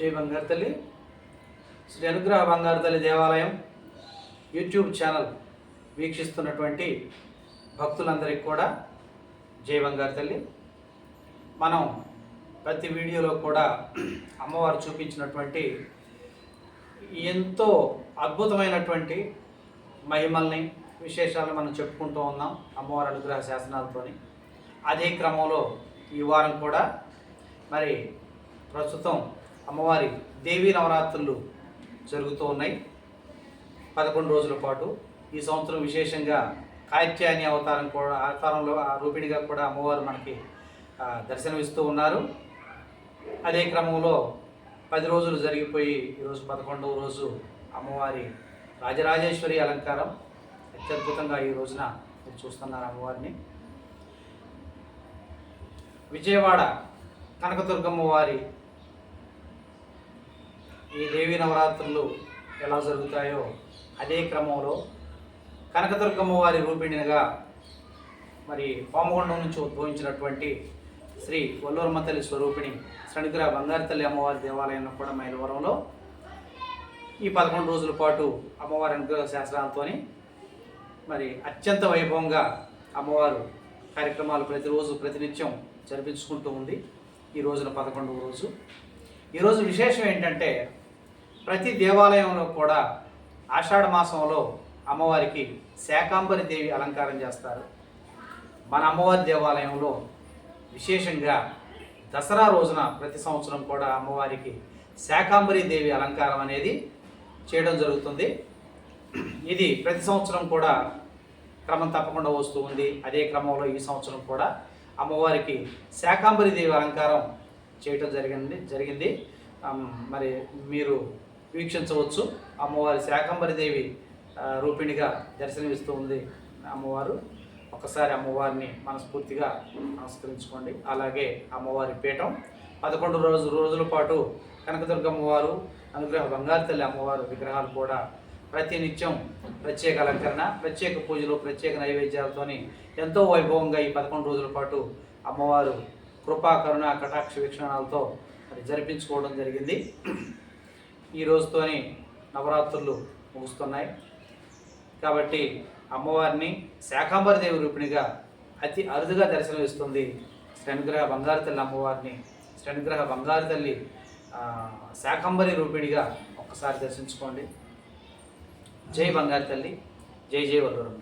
జై బంగారు తల్లి. శ్రీ అనుగ్రహ బంగారు తల్లి దేవాలయం యూట్యూబ్ ఛానల్ వీక్షిస్తున్నటువంటి భక్తులందరికీ కూడా జై బంగారు తల్లి. మనం ప్రతి వీడియోలో కూడా అమ్మవారు చూపించినటువంటి ఎంతో అద్భుతమైనటువంటి మహిమల్ని విశేషాలను మనం చెప్పుకుంటూ ఉన్నాం అమ్మవారి అనుగ్రహ శాసనాలతోని. అదే క్రమంలో ఈ వారం కూడా మరి ప్రస్తుతం అమ్మవారి దేవీ నవరాత్రులు జరుగుతూ ఉన్నాయి. పదకొండు రోజుల పాటు ఈ సంవత్సరం విశేషంగా కాయత్యాని అవతారం కూడా అవతారంలో ఆ రూపిణిగా కూడా అమ్మవారు మనకి దర్శనమిస్తూ ఉన్నారు. అదే క్రమంలో పది రోజులు జరిగిపోయి ఈరోజు పదకొండవ రోజు అమ్మవారి రాజరాజేశ్వరి అలంకారం అత్యద్భుతంగా ఈ రోజున మీరు చూస్తున్నారు అమ్మవారిని. విజయవాడ కనకదుర్గమ్మ వారి ఈ దేవీ నవరాత్రులు ఎలా జరుగుతాయో అదే క్రమంలో కనకదుర్గమ్మ వారి రూపిణిగా మరి పామగొండం నుంచి ఉద్భవించినటువంటి శ్రీ వల్లూరమ్మ తల్లి స్వరూపిణి శనిగ్రహ బంగారు తల్లి అమ్మవారి దేవాలయంలో కూడా మైలవరంలో ఈ పదకొండు రోజుల పాటు అమ్మవారి అనుగ్రహ శాస్త్రాలతో మరి అత్యంత వైభవంగా అమ్మవారు కార్యక్రమాలు ప్రతిరోజు ప్రతినిత్యం జరిపించుకుంటూ ఉంది ఈ రోజున పదకొండవ రోజు. ఈరోజు విశేషం ఏంటంటే ప్రతి దేవాలయంలో కూడా ఆషాఢ మాసంలో అమ్మవారికి శాకాంబరి దేవి అలంకారం చేస్తారు. మన అమ్మవారి దేవాలయంలో విశేషంగా దసరా రోజున ప్రతి సంవత్సరం కూడా అమ్మవారికి శాకాంబరి దేవి అలంకారం అనేది చేయడం జరుగుతుంది. ఇది ప్రతి సంవత్సరం కూడా క్రమం తప్పకుండా వస్తూ ఉంది. అదే క్రమంలో ఈ సంవత్సరం కూడా అమ్మవారికి శాకాంబరి దేవి అలంకారం చేయటం జరిగింది జరిగింది. మరి మీరు వీక్షించవచ్చు. అమ్మవారి శాకంబరి దేవి రూపిణిగా దర్శనమిస్తూ ఉంది అమ్మవారు. ఒకసారి అమ్మవారిని మనస్ఫూర్తిగా నమస్కరించుకోండి. అలాగే అమ్మవారి పీఠం. పదకొండు రోజు రోజుల పాటు కనకదుర్గమ్మవారు అనుగ్రహ బంగారు తల్లి అమ్మవారు విగ్రహాలు కూడా ప్రతి నిత్యం ప్రత్యేక అలంకరణ ప్రత్యేక పూజలు ప్రత్యేక నైవేద్యాలతోని ఎంతో వైభవంగా ఈ పదకొండు రోజుల పాటు అమ్మవారు కృపా కరుణ కటాక్ష వీక్షణాలతో మరి జరిపించుకోవడం జరిగింది. ఈ రోజుతోని నవరాత్రులు ముగుస్తున్నాయి. కాబట్టి అమ్మవారిని శాకాంబరి దేవి రూపిణిగా అతి అరుదుగా దర్శనమిస్తుంది శ్రేణుగ్రహ బంగారు తల్లి అమ్మవారిని. శ్రేణుగ్రహ బంగారు తల్లి ఆ, శాకంబరి రూపిణిగా ఒక్కసారి దర్శించుకోండి. జై బంగారు తల్లి జై జై వల్లూరం